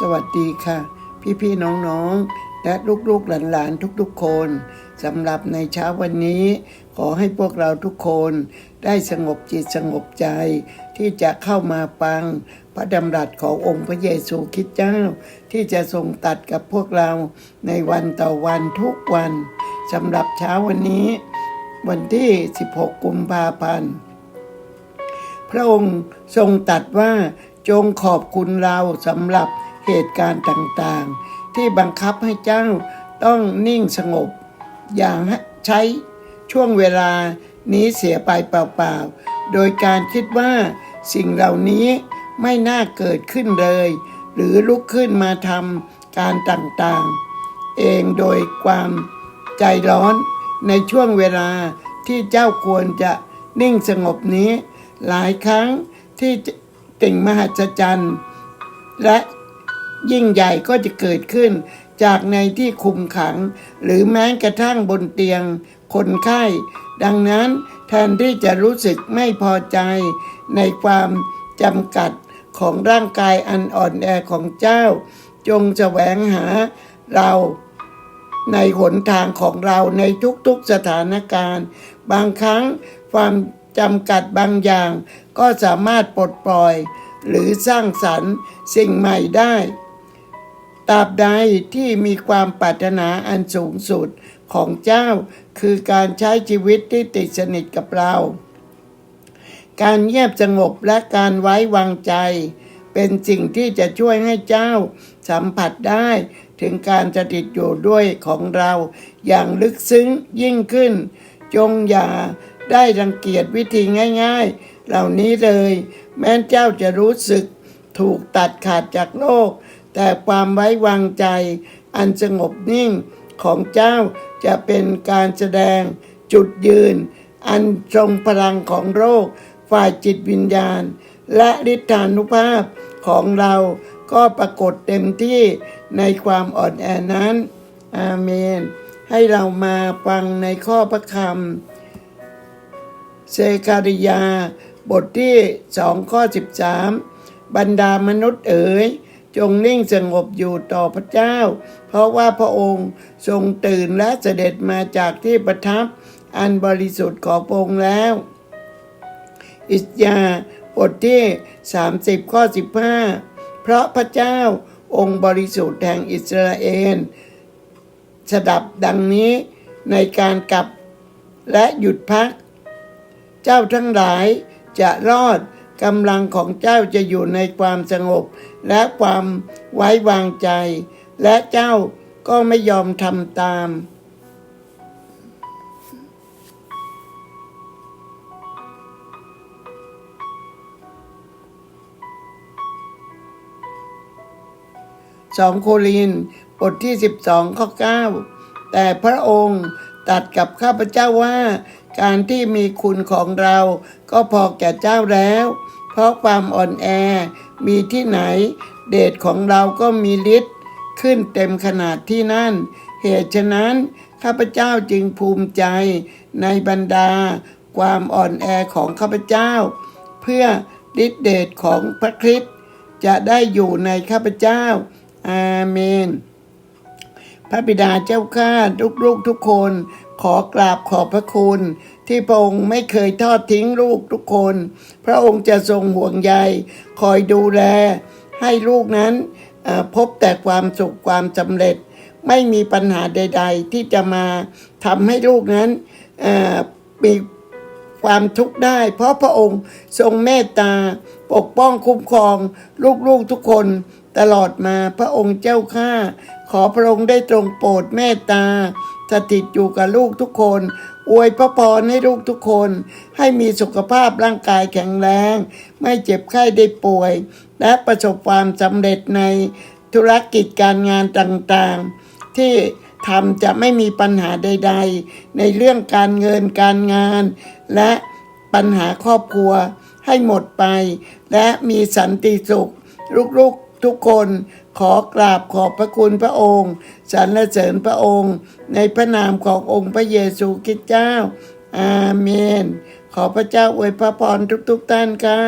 สวัสดีค่ะ พี่ๆน้องๆ และลูกๆหลานๆทุกๆคนสำหรับในเช้าวันนี้ ขอให้พวกเราทุกคนได้สงบจิตสงบใจ ที่จะเข้ามาฟัง พระดำรัสขององค์พระเยซูคริสต์เจ้า ที่จะทรงตัดกับพวกเราในวันต่อวันทุกวันสำหรับเช้าวันนี้ วันที่ 16 กุมภาพันธ์พระองค์ทรงตัดว่าจงขอบคุณเราสำหรับ เหตุการณ์ต่างๆ ที่บังคับให้เจ้าต้องนิ่งสงบ อย่างใช้ช่วงเวลานี้เสียไปเปล่าๆ โดยการคิดว่าสิ่งเหล่านี้ไม่น่าเกิดขึ้นเลย หรือลุกขึ้นมาทำการต่างๆ เองโดยความใจร้อนในช่วงเวลาที่เจ้าควรจะนิ่งสงบนี้ หลายครั้งที่ติ่งมหัศจรรย์ และ ยิ่งใหญ่ก็จะเกิดขึ้น จากในที่คุมขัง หรือแม้กระทั่งบนเตียง คนไข้ ดังนั้นแทนที่จะรู้สึกไม่พอใจ ในความจำกัดของร่างกายอันอ่อนแอของเจ้า จงแสวงหาเราในหนทางของเราในทุกๆสถานการณ์ บางครั้งความจำกัดบางอย่างก็สามารถปลดปล่อย หรือสร้างสรรค์สิ่งใหม่ได้ ตราบใดที่มีความปรารถนาอันสูงสุดของเจ้า คือการใช้ชีวิตที่ติดสนิทกับเรา การเงียบสงบและการไว้วางใจ เป็นสิ่งที่จะช่วยให้เจ้าสัมผัสได้ถึงการสถิตอยู่ด้วยของเรา อย่างลึกซึ้งยิ่งขึ้น จงอย่าได้รังเกียจวิธีง่าย ๆ เหล่านี้เลย แม้เจ้าจะรู้สึกถูกตัดขาดจากโลก แต่ความไว้วางใจ อันสงบนิ่งของเจ้าจะเป็นการแสดงจุดยืน อันทรงพลังของโรค ฝ่ายจิตวิญญาณ และฤทธานุภาพของเราก็ปรากฏเต็มที่ในความอ่อนแอนั้น อาเมน ให้เรามาฟังในข้อพระคำเซคาริยา บทที่สองข้อสิบสามบรรดามนุษย์เอ๋ย จงนิ่งสงบอยู่ต่อพระเจ้า เพราะว่าพระองค์ทรงตื่นและเสด็จมาจากที่ประทับอันบริสุทธิ์ของพระองค์แล้ว อิสยาบทที่ 30 ข้อ 15 เพราะพระเจ้าองค์บริสุทธิ์แห่งอิสราเอลสดับดังนี้ในการกลับและหยุดพัก เจ้าทั้งหลายจะรอด กำลังของเจ้าจะอยู่ในความสงบ และความไว้วางใจ และเจ้าก็ไม่ยอมทำตาม สองโครินบทที่ 12 ข้อ 9 แต่พระองค์ตัดกับข้าพเจ้าว่า การที่มีคุณของเราก็พอแก่เจ้าแล้ว เพราะความอ่อนแอมีที่ไหน เดชของเราก็มีฤทธิ์ขึ้นเต็มขนาดที่นั่น เหตุฉะนั้นข้าพเจ้าจึงภูมิใจในบรรดา ความอ่อนแอของข้าพเจ้า เพื่อฤทธิเดชของพระคริสต์จะได้อยู่ในข้าพเจ้า อาเมน พระบิดาเจ้าข้าลูกๆทุกคน ขอกราบขอบพระคุณ ที่พระองค์ไม่เคยทอดทิ้งลูกทุกคน พระองค์จะทรงห่วงใย คอยดูแล ให้ลูกนั้นพบแต่ความสุขความสำเร็จ ไม่มีปัญหาใด ๆ ที่จะมาทำให้ลูกนั้นมี ความทุกข์ได้ เพราะพระองค์ทรงเมตตา ปกป้องคุ้มครอง ลูกๆทุกคนตลอดมาพระองค์เจ้าข้าขอพระองค์ได้ตรงโปรดเมตตาสถิตอยู่กับลูกทุกคน อวยพระพรให้ลูกทุกคน ให้มีสุขภาพร่างกายแข็งแรง ไม่เจ็บไข้ได้ป่วย และประสบความสำเร็จในธุรกิจการงานต่างๆ ที่ ทำจะไม่มีปัญหาใด ๆ ในเรื่องการเงินการงาน และปัญหาครอบครัวให้หมดไป และมีสันติสุข ลูกๆทุกคนขอกราบขอบพระคุณพระองค์สรรเสริญพระองค์ ในพระนามขององค์พระเยซูคริสต์เจ้า อาเมน ขอพระเจ้าอวยพระพรทุกๆท่านค่ะ